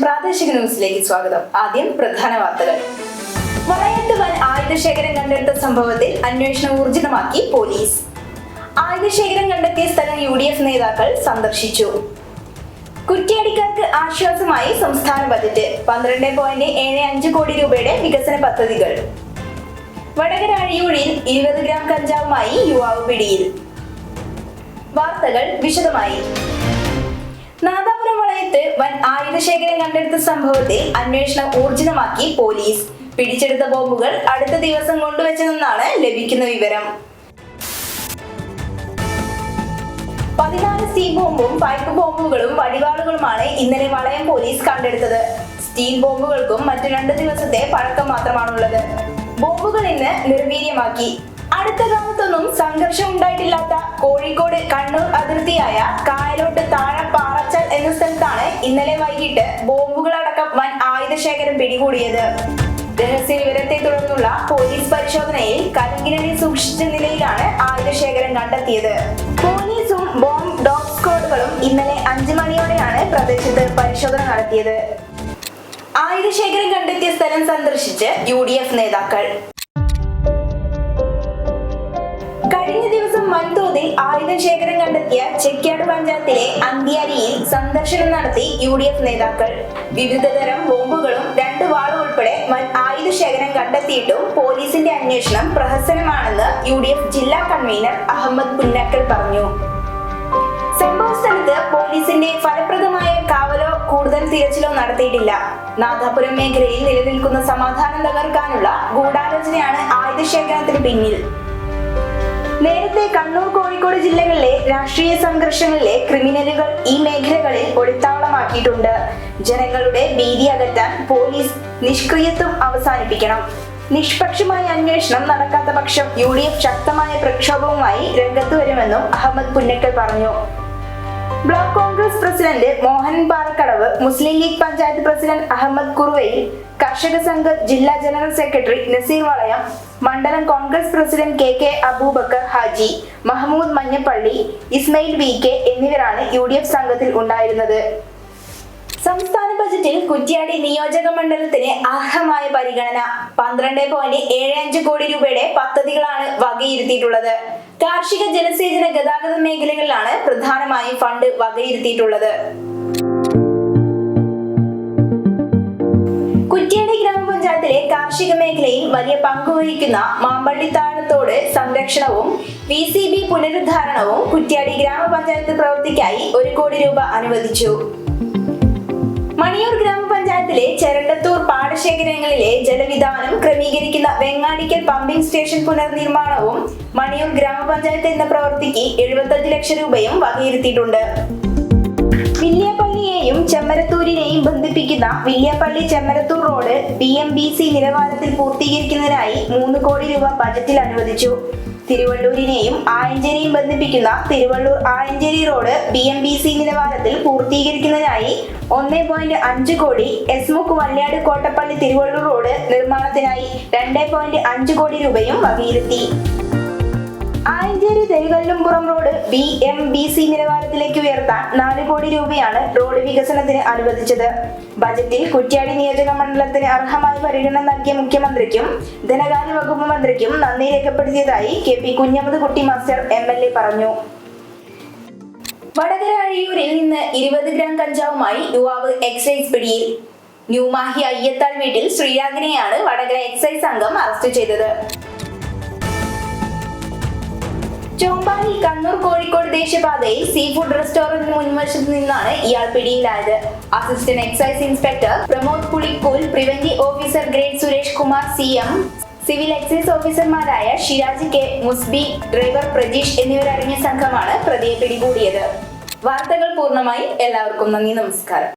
പ്രാദേശിക ന്യൂസിലേക്ക് സ്വാഗതം. ആദ്യം പ്രധാന വാർത്തകൾ. വളയത്ത് വൻ ആയുധശേഖരം കണ്ടെടുത്ത സംഭവത്തിൽ അന്വേഷണം ഊർജിതമാക്കി പോലീസ്. ആയുധശേഖരം കണ്ടെത്തിയ സ്ഥലം യു ഡി എഫ് നേതാക്കൾ സന്ദർശിച്ചു. കുറ്റ്യാടിക്കാർക്ക് ആശ്വാസമായി സംസ്ഥാന ബജറ്റ്. പന്ത്രണ്ട് പോയിന്റ് ഏഴ് അഞ്ച് കോടി രൂപയുടെ വികസന പദ്ധതികൾ. വടകര അഴിയൂരിൽ ഇരുപത് ഗ്രാം കഞ്ചാവുമായി യുവാവ് പിടിയിൽ. വാർത്തകൾ വിശദമായി. നാദാപുരം വളയത്ത് വൻ ആയുധശേഖരം കണ്ടെടുത്ത സംഭവത്തിൽ അന്വേഷണം ഊർജിതമാക്കി പോലീസ്. പിടിച്ചെടുത്ത ബോംബുകൾ അടുത്ത ദിവസം കൊണ്ടുവച്ചതെന്നാണ് ലഭിക്കുന്ന വിവരം. പതിനാല് സ്റ്റീൽ ബോംബും പൈപ്പ് ബോംബുകളും വടിവാളുകളുമാണ് ഇന്നലെ വളയം പോലീസ് കണ്ടെടുത്തത്. സ്റ്റീൽ ബോംബുകൾക്കും മറ്റു രണ്ട് ദിവസത്തെ പഴക്കം മാത്രമാണുള്ളത്. ബോംബുകൾ ഇന്ന് നിർവീര്യമാക്കി. അടുത്ത കാലത്തൊന്നും സംഘർഷം ഉണ്ടായിട്ടില്ലാത്ത കോഴിക്കോട് കണ്ണൂർ അതിർത്തിയായ കായലോട്ട് താഴെ പാറച്ചൽ എന്ന സ്ഥലത്താണ് ഇന്നലെ വൈകിട്ട് ബോംബുകളടക്കം വൻ ആയുധശേഖരം പിടികൂടിയത്. രഹസ്യ വിവരത്തെ തുടർന്നുള്ള പോലീസ് പരിശോധനയിൽ കലങ്കിനടി സൂക്ഷിച്ച നിലയിലാണ് ആയുധശേഖരം കണ്ടെത്തിയത്. പോലീസും ബോംബ് ഡോഗ് സ്ക്വാഡുകളും ഇന്നലെ അഞ്ചു മണിയോടെയാണ് പ്രദേശത്ത് പരിശോധന നടത്തിയത്. ആയുധശേഖരം കണ്ടെത്തിയ സ്ഥലം സന്ദർശിച്ച് യു നേതാക്കൾ കഴിഞ്ഞ ദിവസം വൻതോതിൽ ആയുധ ശേഖരം കണ്ടെത്തിയ ചെക്കാട് പഞ്ചായത്തിലെ അന്ത്യാരിയിൽ സന്ദർശനം നടത്തി യു ഡി എഫ് നേതാക്കൾ വിവിധതരം ബോംബുകളും രണ്ട് വാളും ഉൾപ്പെടെ ആയുധ ശേഖരം കണ്ടെത്തിയിട്ടും പോലീസിന്റെ അന്വേഷണം പ്രഹസനമാണെന്ന് യു ഡി എഫ് ജില്ലാ കൺവീനർ അഹമ്മദ് പുന്നക്കൽ പറഞ്ഞു. സംഭവ സ്ഥലത്ത് പോലീസിന്റെ ഫലപ്രദമായ കാവലോ കൂടുതൽ തിരച്ചിലോ നടത്തിയിട്ടില്ല. നാദാപുരം മേഖലയിൽ നിലനിൽക്കുന്ന സമാധാനം തകർക്കാനുള്ള ഗൂഢാലോചനയാണ് ആയുധ ശേഖരത്തിന് പിന്നിൽ. നേരത്തെ കണ്ണൂർ കോഴിക്കോട് ജില്ലകളിലെ രാഷ്ട്രീയ സംഘർഷങ്ങളിലെ ക്രിമിനലുകൾ ഈ മേഖലകളിൽ ഒളിത്താവളമാക്കിയിട്ടുണ്ട്. ജനങ്ങളുടെ ഭീതി അകറ്റാൻ പോലീസ് നിഷ്ക്രിയത്വം അവസാനിപ്പിക്കണം. നിഷ്പക്ഷമായ അന്വേഷണം നടക്കാത്ത പക്ഷം യു ഡി എഫ് ശക്തമായ പ്രക്ഷോഭവുമായി രംഗത്ത് വരുമെന്നും അഹമ്മദ് പുന്നക്കൽ പറഞ്ഞു. Block Congress president Mohan Parakkadavu Muslim league panchayat president Ahammed കുറുവയിൽ കർഷക സംഘ ജില്ലാ ജനറൽ സെക്രട്ടറി നസീർ വളയം മണ്ഡലം Congress president K K Aboobacker Haji Mahmood Manjappally Ismail V K എന്നിവരാണ് യു ഡി എഫ് സംഘത്തിൽ ഉണ്ടായിരുന്നത്. സംസ്ഥാന ബജറ്റിൽ കുറ്റ്യാടി നിയോജക മണ്ഡലത്തിന് അർഹമായ പരിഗണന പന്ത്രണ്ട് പോയിന്റ് ഏഴ് അഞ്ച് കോടി രൂപയുടെ പദ്ധതികളാണ് വകയിരുത്തിയിട്ടുള്ളത്. കാർഷിക ജലസേചന ഗതാഗത മേഖലകളിലാണ് പ്രധാനമായും ഫണ്ട് വകയിരുത്തിയിട്ടുള്ളത്. ഗ്രാമപഞ്ചായത്തിലെ കാർഷിക മേഖലയിൽ വലിയ പങ്കുവഹിക്കുന്ന മാമ്പള്ളിത്താഴത്തോട് സംരക്ഷണവും വി സി ബി പുനരുദ്ധാരണവും കുറ്റ്യാടി ഗ്രാമപഞ്ചായത്ത് പ്രവൃത്തിക്കായി ഒരു കോടി രൂപ അനുവദിച്ചു. മണിയൂർ ഗ്രാമപഞ്ചായത്തിലെ ചെരണ്ടത്തൂർ പാടശേഖരങ്ങളിലെ ജലവിധാനം ക്രമീകരിക്കുന്ന വെങ്ങാടിക്കൽ പമ്പിംഗ് സ്റ്റേഷൻ പുനർനിർമ്മാണവും മണിയൂർ ഗ്രാമപഞ്ചായത്ത് എന്ന പ്രവൃത്തിക്ക് എഴുപത്തഞ്ച് ലക്ഷം രൂപയും വകയിരുത്തിയിട്ടുണ്ട്. വില്യാപ്പള്ളിയെയും ചെമ്മരത്തൂരിനെയും ബന്ധിപ്പിക്കുന്ന Villiappally Chemmarathur road B M B C നിലവാരത്തിൽ പൂർത്തീകരിക്കുന്നതിനായി മൂന്ന് കോടി രൂപ ബജറ്റിൽ അനുവദിച്ചു. തിരുവള്ളൂരിനെയും ആയഞ്ചേരിയും ബന്ധിപ്പിക്കുന്ന Thiruvallur Ayanchery road B M B C നിലവാരത്തിൽ പൂർത്തീകരിക്കുന്നതിനായി ഒന്ന് പോയിന്റ് അഞ്ച് കോടി എസ്മുക്ക് വള്ളിയാട് കോട്ടപ്പള്ളി തിരുവള്ളൂർ റോഡ് നിർമ്മാണത്തിനായി രണ്ട് പോയിന്റ് അഞ്ച് കോടി രൂപയും വകയിരുത്തി. ആയഞ്ചേരി പുറം road B M B C നിലവാരത്തിലേക്ക് ഉയർത്താൻ നാല് കോടി രൂപയാണ് റോഡ് വികസനത്തിന് അനുവദിച്ചത്. ബജറ്റിൽ കുറ്റ്യാടി നിയോജക മണ്ഡലത്തിന് അർഹമായ പരിഗണന നൽകിയ മുഖ്യമന്ത്രിക്കും ധനകാര്യ വകുപ്പ് മന്ത്രിക്കും നന്ദി രേഖപ്പെടുത്തിയതായി കെ പി കുഞ്ഞമ്മദ് കുട്ടി മാസ്റ്റർ എം എൽ എ പറഞ്ഞു. വടകര അഴിയൂരിൽ നിന്ന് ഇരുപത് ഗ്രാം കഞ്ചാവുമായി യുവാവ് എക്സൈസ് പിടിയിൽ. ന്യൂമാഹി അയ്യത്താൾ വീട്ടിൽ ശ്രീരാഗിനെയാണ് വടകര എക്സൈസ് സംഘം അറസ്റ്റ് ചെയ്തത്. ചോമ്പാലി കണ്ണൂർ കോഴിക്കോട് ദേശീയപാതയിൽ സീ ഫുഡ് റെസ്റ്റോറന്റിന് മുൻവശത്ത് നിന്നാണ് ഇയാൾ പിടിയിലായത്. Assistant excise inspector Pramod Pulikkool preventive officer grade Suresh Kumar C M civil excise ഓഫീസർമാരായ ഷിരാജ് കെ മുസ്ബി ഡ്രൈവർ പ്രജീഷ് എന്നിവരടങ്ങിയ സംഘമാണ് പ്രതിയെ പിടികൂടിയത്. വാർത്തകൾ പൂർണമായി എല്ലാവർക്കും നന്ദി നമസ്കാരം.